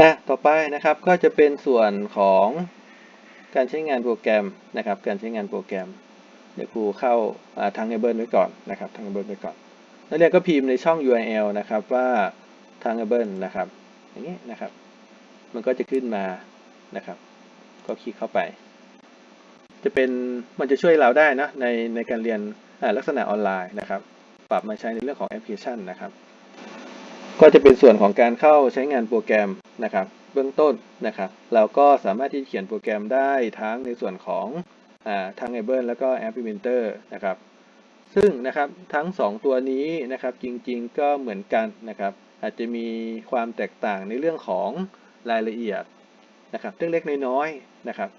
อะต่อไปนะครับก็จะเป็นส่วนของการใช้งานโปรแกรมนะครับ การใช้งานโปรแกรม เดี๋ยวครูเข้าอ่าทาง Able ไว้ก่อนนะครับทาง Able ไว้ก่อนนักเรียนก็พิมพ์ในช่อง URL นะครับว่าทาง Able นะครับ อย่างนี้นะครับ มันก็จะขึ้นมานะครับ ก็คลิกเข้าไป จะเป็นมันจะช่วยเราได้นะในในการเรียนลักษณะออนไลน์นะครับ ปรับมาใช้ในเรื่องของแอปพลิเคชันนะครับ ก็จะเป็นส่วนของการเข้าใช้งานโปรแกรมนะครับ เบื้องต้นนะครับ เราก็สามารถที่เขียนโปรแกรมได้ทั้งในส่วนของอาทาง Able แล้วก็ Implementer นะครับ ซึ่งนะครับทั้ง 2 ตัวนี้นะครับจริงๆก็เหมือนกันนะครับ อาจจะมีความแตกต่างในเรื่องของรายละเอียดนะครับเล็กน้อยๆนะครับ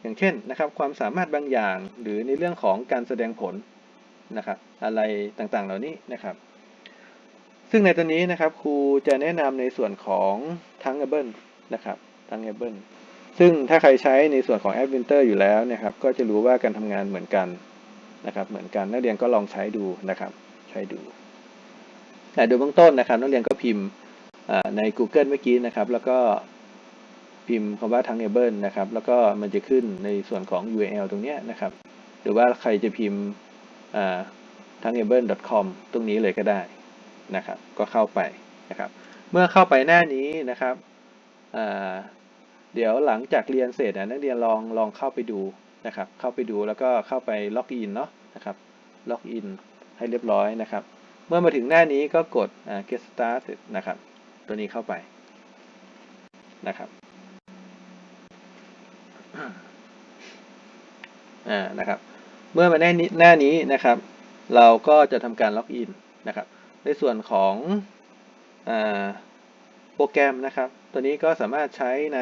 อย่างเช่นนะครับความสามารถบางอย่างหรือในเรื่องของการแสดงผลนะครับ อะไรต่างๆเหล่านี้นะครับ ซึ่งในตัวนี้นะครับครูจะแนะนำในส่วนของทั้ง Able นะครับทั้ง Able ซึ่งถ้าใครใช้ในส่วนของ App Winter อยู่แล้วนะครับ ก็จะรู้ว่าการทำงานเหมือนกันนะครับเหมือนกันนักเรียนก็ลองใช้ดูนะครับ ใช้ดูแต่โดยเบื้องต้นนะครับ นักเรียนก็พิมพ์ใน Google เมื่อกี้นะครับ แล้วก็พิมพ์คำว่าทั้ง Able นะครับ แล้วก็มันจะขึ้นในส่วนของ URL ตรงนี้นะครับ หรือว่าใครจะพิมพ์ทั้ง able.com ตรงนี้เลยก็ได้ นะครับ ก็เข้าไปนะครับ เมื่อเข้าไปหน้านี้นะครับเดี๋ยวหลังจากเรียนเสร็จนะนักเรียนลองลองเข้าไปดูนะครับ เข้าไปดูแล้วก็เข้าไปล็อกอินเนาะนะครับล็อกอินให้เรียบร้อยนะครับ เมื่อมาถึงหน้านี้ก็กด get started นะครับ ตัวนี้เข้าไปนะครับอ่านะครับ เมื่อมาหน้านี้หน้านี้นะครับ เราก็จะทำการล็อกอินนะครับ ในส่วนของอโปรแกรมนะครับ ตัวนี้ก็สามารถใช้ใน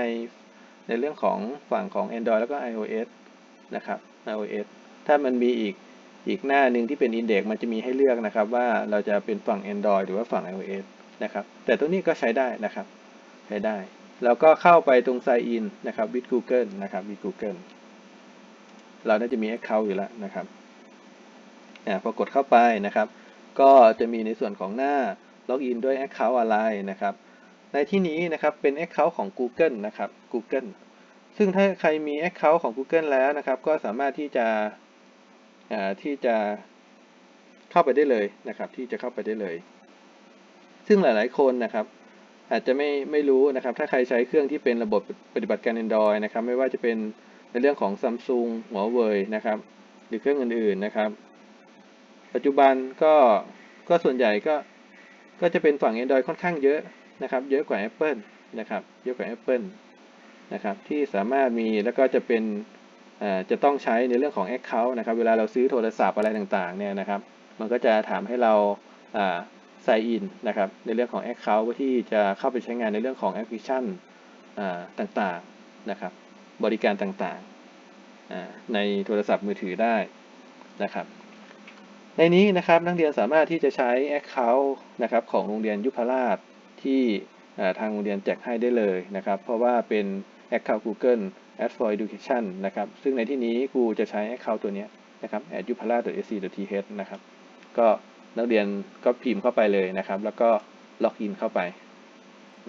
ในเรื่องของฝั่งของ Android แล้วก็ iOS นะครับ iOS ถ้ามันมีอีกอีกหน้าหนึ่งที่เป็น Index มันจะมีให้เลือกนะครับ ว่าเราจะเป็นฝั่ง Android หรือว่าฝั่ง iOS นะครับ แต่ตัวนี้ก็ใช้ได้นะครับ ใช้ได้ แล้วก็เข้าไปตรง Sign in นะครับ with Google นะครับ with Google เราน่าจะมี Account อยู่แล้วนะครับอ่าพอกดเข้าไปนะครับ ก็จะมีในส่วนของหน้าล็อกอินด้วย Account อะไรนะครับ ในที่นี้นะครับเป็น Account ของ Google นะครับ Google ซึ่งถ้าใครมี Account ของ Google แล้วนะครับ ก็สามารถที่จะอ่าที่จะเข้าไปได้เลยนะครับ ที่จะเข้าไปได้เลย ซึ่งหลาย ๆ คนนะครับ อาจจะไม่ไม่รู้นะครับ ถ้าใครใช้เครื่องที่เป็นระบบปฏิบัติการ Android นะครับ ไม่ว่าจะเป็นในเรื่องของ Samsung Huawei นะครับ หรือเครื่องอื่น ๆ นะครับ ปัจจุบันก็ก็ส่วนใหญ่ก็ก็จะเป็นฝั่ง Android ค่อนข้างเยอะนะครับ เยอะกว่า Apple นะครับ เยอะกว่า Apple นะครับ ที่สามารถมีแล้วก็จะเป็นจะต้องใช้ในเรื่องของ Account นะครับ เวลาเราซื้อโทรศัพท์อะไรต่างๆเนี่ยนะครับ มันก็จะถามให้เราอ่า sign in นะครับ ในเรื่องของ Account เพื่อที่จะเข้าไปใช้งานในเรื่องของแอปพลิเคชันต่างๆนะครับ บริการต่างๆในโทรศัพท์มือถือได้นะครับ ในนี้นะครับนักเรียนสามารถที่จะใช้ Account นะครับของโรงเรียนยุพราชที่ทางโรงเรียนแจกให้ได้เลยนะครับ เพราะว่าเป็น Account Google Ad for Education นะครับ ซึ่งในที่นี้ครูจะใช้ Account ตัวนี้นะครับ a d u p a r a s c th นะครับ ก็นักเรียนก็พิมพ์เข้าไปเลยนะครับ แล้วก็ล็อกอินเข้าไป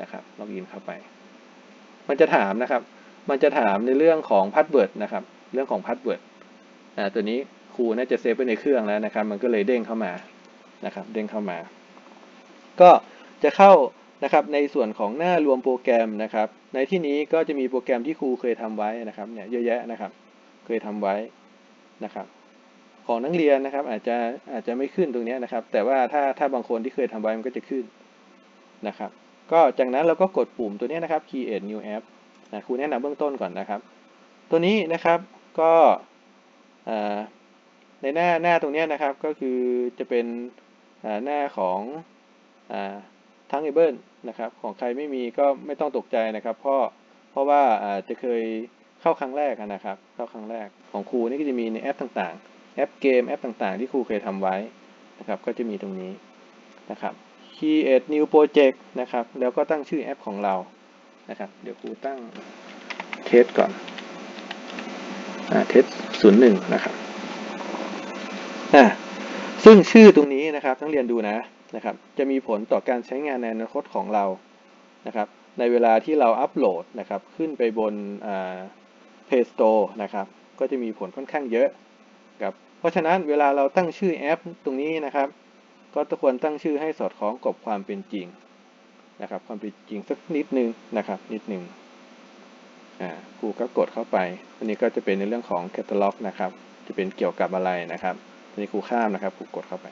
นะครับล็อกอินเข้าไป มันจะถามนะครับ มันจะถามในเรื่องของพาสเวิร์ดนะครับ เรื่องของพาสเวิร์ดตัวนี้ ครูน่าจะเซฟไว้ในเครื่องแล้วนะครับ มันก็เลยเด้งเข้ามานะครับ เด้งเข้ามา ก็จะเข้านะครับในส่วนของหน้ารวมโปรแกรมนะครับ ในที่นี้ก็จะมีโปรแกรมที่ครูเคยทำไว้นะครับเนี่ยเยอะแยะนะครับ เคยทำไว้นะครับ ของนักเรียนนะครับอาจจะอาจจะไม่ขึ้นตรงนี้นะครับ แต่ว่าถ้าถ้าบางคนที่เคยทำไว้มันก็จะขึ้นนะครับ ก็จากนั้นเราก็กดปุ่มตัวนี้นะครับ create new app นะครูแนะนำเบื้องต้นก่อนนะครับ ตัวนี้นะครับก็อ่า ในหน้าหน้าตรงนี้นะครับก็คือจะเป็นหน้าของอทั้ง Able นะครับของใครไม่มีก็ไม่ต้องตกใจนะครับ เพราะเพราะว่าจะเคยเข้าครั้งแรกนะครับ เข้าครั้งแรกของครูนี่ก็จะมีในแอปต่างๆ แอปเกมแอปต่างๆ ที่ครูเคยทำไว้นะครับ ก็จะมีตรงนี้นะครับ create new project นะครับ แล้วก็ตั้งชื่อแอปของเรานะครับ เดี๋ยวครูตั้งเทสก่อนอเทสศูนย์หนึ่งนะครับ ซึ่งชื่อตรงนี้นะครับทั้งเรียนดูนะนะครับจะมีผลต่อการใช้งานในอนาคตของเรานะครับในเวลาที่เราอัปโหลดนะครับขึ้นไปบนอ่า Play Store นะครับก็จะมีผลค่อนข้างเยอะครับเพราะฉะนั้นเวลาเราตั้งชื่อแอปตรงนี้นะครับ ก็ควรตั้งชื่อให้สอดคล้องกับความเป็นจริงนะครับความเป็นจริงสักนิดนึงนะครับนิดนึงอ่าครูก็กดเข้าไปอันนี้ก็จะเป็นในเรื่องของแคตตาล็อกนะครับ จะเป็นเกี่ยวกับอะไรนะครับ อันนี้ครูข้ามนะครับครูกดเข้าไป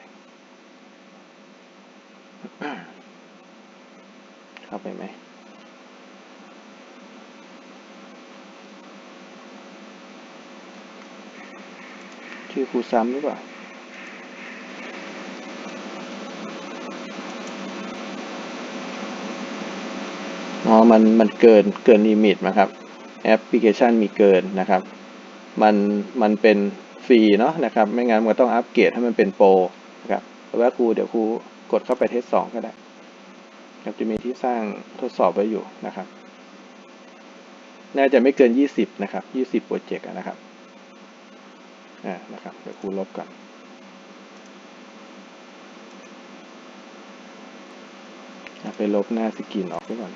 เข้าไปไหมชื่อครูซ้ำหรือเปล่าอ๋อ มัน มันเกิน เกินลิมิตนะครับ แอปพลิเคชันมีเกินนะครับ มัน มันเป็น ฟรีเนาะนะครับ ไม่งั้นมันต้องอัปเกรดให้มันเป็นโปรนะครับแต่ว่าครูเดี๋ยวครูกดเข้าไปเทสสองก็ได้ครับจะมีที่สร้างทดสอบไว้อยู่นะครับ น่าจะไม่เกิน 20 นะครับ 20 โปรเจกต์นะครับอ่านะครับ เดี๋ยวครูลบก่อนอะไปลบหน้าสกรีนออกไปก่อน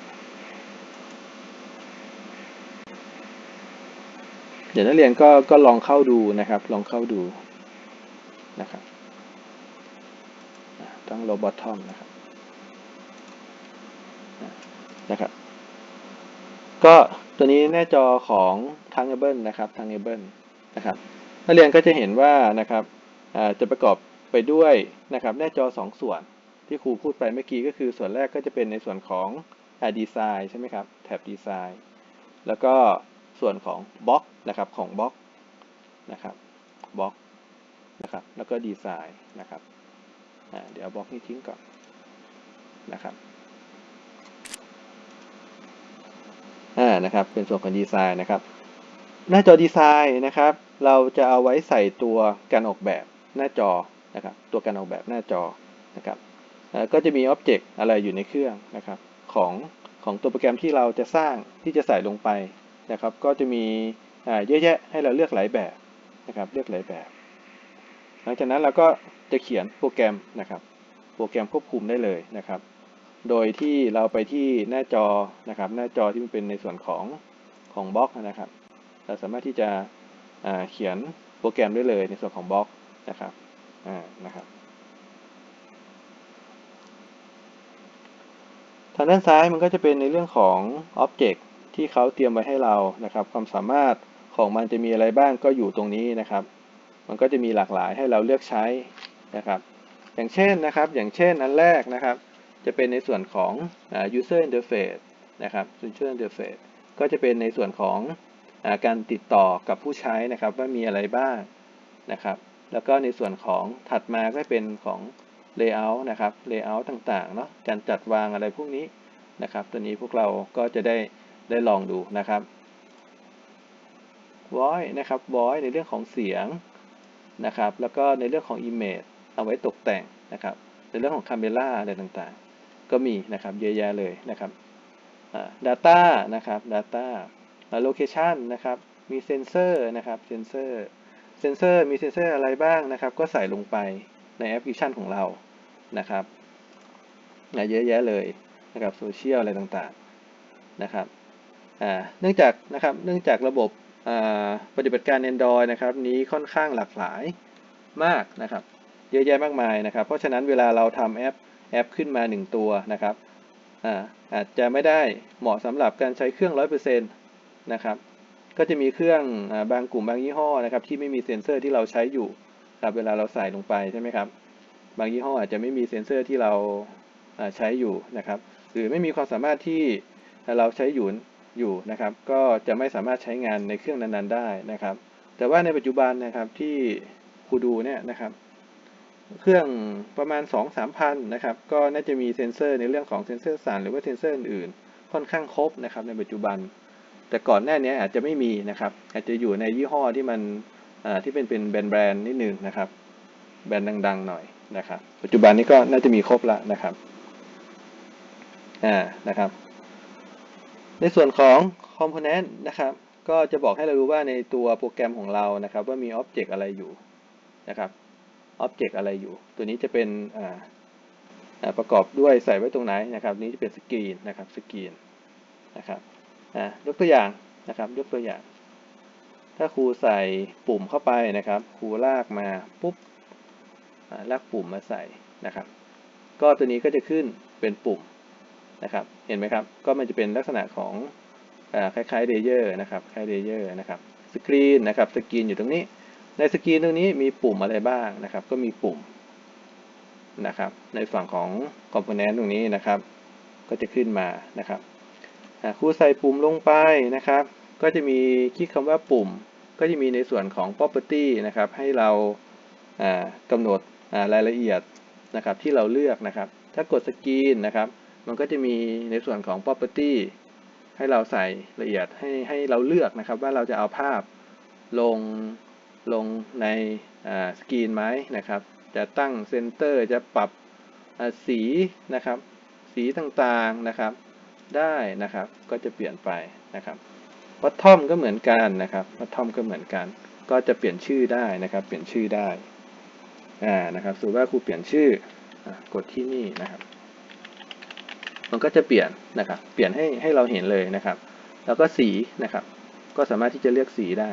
ดี๋ยวนักเรียนก็ก็ลองเข้าดูนะครับ ลองเข้าดูนะครับอะต้องโรบอททอมนะครับนะครับ ก็ตัวนี้หน้าจอของทางเบิลนะครับทางเบิลนะครับนักเรียนก็จะเห็นว่านะครับจะประกอบไปด้วยนะครับหน้าจอ 2 ส่วนที่ครูพูดไปเมื่อกี้ก็คือส่วนแรกก็จะเป็นในส่วนของดีไซน์ใช่ไหมครับแท็บดีไซน์แล้วก็ ส่วนของบล็อกนะครับของบล็อกนะครับบล็อกนะครับแล้วก็ดีไซน์นะครับเดี๋ยวบล็อกนี้ทิ้งก่อนนะครับอ่านะครับเป็นส่วนของดีไซน์นะครับ หน้าจอดีไซน์นะครับ เราจะเอาไว้ใส่ตัวการออกแบบหน้าจอนะครับ ตัวการออกแบบหน้าจอนะครับก็จะมีอ็อบเจกต์อะไรอยู่ในเครื่องนะครับของของตัวโปรแกรมที่เราจะสร้างที่จะใส่ลงไป นะครับ ก็จะมีเยอะแยะให้เราเลือกหลายแบบนะครับ เลือกหลายแบบ หลังจากนั้นเราก็จะเขียนโปรแกรมนะครับ โปรแกรมควบคุมได้เลยนะครับ โดยที่เราไปที่หน้าจอนะครับ หน้าจอที่มันเป็นในส่วนของของบล็อกนะครับ เราสามารถที่จะเขียนโปรแกรมได้เลยในส่วนของบล็อกนะครับนะครับทางด้านซ้ายมันก็จะเป็นในเรื่องของ Object ที่เขาเตรียมไว้ให้เรานะครับ ความสามารถของมันจะมีอะไรบ้างก็อยู่ตรงนี้นะครับ มันก็จะมีหลากหลายให้เราเลือกใช้นะครับ อย่างเช่นนะครับ อย่างเช่นอันแรกนะครับ จะเป็นในส่วนของ user interface นะครับ user interface ก็จะเป็นในส่วนของอการติดต่อกับผู้ใช้นะครับ ว่ามีอะไรบ้างนะครับ แล้วก็ในส่วนของถัดมาก็เป็นของ layout นะครับ layout ต่างๆ เนาะการจัดวางอะไรพวกนี้นะครับ ตัวนี้พวกเราก็จะได้ ได้ลองดูนะครับ voice นะครับ voice ในเรื่องของเสียงนะครับ แล้วก็ในเรื่องของ image เอาไว้ตกแต่งนะครับ ในเรื่องของ camera อะไรต่างๆ ก็มีนะครับเยอะแยะเลยนะครับ data นะครับ data location นะครับมีเซนเซอร์นะครับเซนเซอร์เซนเซอร์มีเซนเซอร์อะไรบ้างนะครับ ก็ใส่ลงไปในแอปพลิเคชันของเรานะครับเยอะแยะเลยนะครับโซเชียลอะไรต่างๆนะครับ เนื่องจากนะครับเนื่องจากระบบปฏิบัติการ Android นะครับนี้ค่อนข้างหลากหลายมากนะครับ เยอะแยะมากมายนะครับ เพราะฉะนั้นเวลาเราทำแอปแอปขึ้นมา 1 ตัวนะครับอาจจะไม่ได้เหมาะสำหรับการใช้เครื่อง 100%นะครับก็จะมีเครื่องบางกลุ่มบางยี่ห้อนะครับที่ไม่มีเซ็นเซอร์ที่เราใช้อยู่ครับเวลาเราใส่ลงไปใช่ไหมครับ บางยี่ห้ออาจจะไม่มีเซ็นเซอร์ที่เราใช้อยู่นะครับ หรือไม่มีความสามารถที่เราใช้อยู่ อยู่นะครับ ก็จะไม่สามารถใช้งานในเครื่องนั้นๆ ได้นะครับ แต่ว่าในปัจจุบันนะครับที่ครูดูเนี่ยนะครับ เครื่องประมาณ 2-3พันนะครับ ก็น่าจะมีเซ็นเซอร์ในเรื่องของเซ็นเซอร์สั่นหรือว่าเซ็นเซอร์อื่นๆค่อนข้างครบนะครับ ในปัจจุบัน แต่ก่อนหน้านี้อาจจะไม่มีนะครับ อาจจะอยู่ในยี่ห้อที่มันที่เป็นเป็นแบรนด์แบรนด์นิดนึงนะครับ แบรนด์ดัง ๆ หน่อยนะครับ ปัจจุบันนี้ก็น่าจะมีครบแล้วนะครับอ่านะครับ ในส่วนของ Component นะครับ ก็จะบอกให้เรารู้ว่าในตัวโปรแกรมของเรานะครับ ว่ามี Object อะไรอยู่นะครับ Object อะไรอยู่ ตัวนี้จะเป็นประกอบด้วยใส่ไว้ตรงไหนนะครับ นี้จะเป็นสกรีนนะครับสกรีนนะครับอ่ายกตัวอย่างนะครับ ยกตัวอย่าง ถ้าครูใส่ปุ่มเข้าไปนะครับ ครูลากมาปุ๊บลากปุ่มมาใส่นะครับ ก็ตัวนี้ก็จะขึ้นเป็นปุ่ม นะครับ เห็นไหมครับ ก็มันจะเป็นลักษณะของอคล้ายๆเลเยอร์นะครับ คล้ายเลเยอร์นะครับ สกรีนนะครับ สกรีนอยู่ตรงนี้ ในสกรีนตรงนี้มีปุ่มอะไรบ้างนะครับ ก็มีปุ่มนะครับ ในฝั่งของคอมโพเนนต์ตรงนี้นะครับ ก็จะขึ้นมานะครับครูใส่ปุ่มลงไปนะครับ ก็จะมีคลิกคำว่าปุ่ม ก็จะมีในส่วนของ property นะครับ ให้เรากำหนดรายละเอียดนะครับที่เราเลือกนะครับ ถ้ากดสกรีนนะครับ มันก็จะมีในส่วนของ property ให้เราใส่ละเอียดให้ให้เราเลือกนะครับ ว่าเราจะเอาภาพลงลงในสกรีนไหมนะครับ จะตั้งเซนเตอร์จะปรับสีนะครับ สีต่างๆนะครับ ได้นะครับก็จะเปลี่ยนไปนะครับวัตทอมก็เหมือนกันนะครับวัตทอมก็เหมือนกัน ก็จะเปลี่ยนชื่อได้นะครับ เปลี่ยนชื่อได้อ่านะครับสมมติว่าครูเปลี่ยนชื่ออกดที่นี่นะครับ มันก็จะเปลี่ยนนะครับ เปลี่ยนให้ให้เราเห็นเลยนะครับ แล้วก็สีนะครับ ก็สามารถที่จะเลือกสีได้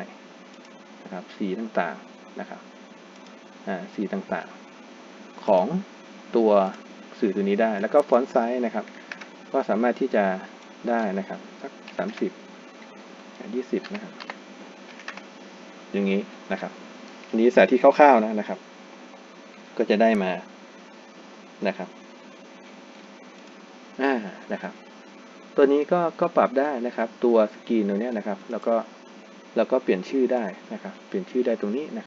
นะครับ สีต่างๆนะครับอ่าสีต่างๆ ของตัวสื่อตัวนี้ได้ แล้วก็ฟอนต์ไซส์นะครับ ก็สามารถที่จะได้นะครับ สักสามสิบยี่สิบนะครับ อย่างนี้นะครับอันนี้สาธิตคร่าวๆนะนะครับ ก็จะได้มานะครับ นะครับ ตัวนี้ก็ก็ปรับได้นะครับ ตัวสกรีนตัวนี้นะครับ แล้วก็แล้วก็เปลี่ยนชื่อได้นะครับ เปลี่ยนชื่อได้ตรงนี้นะ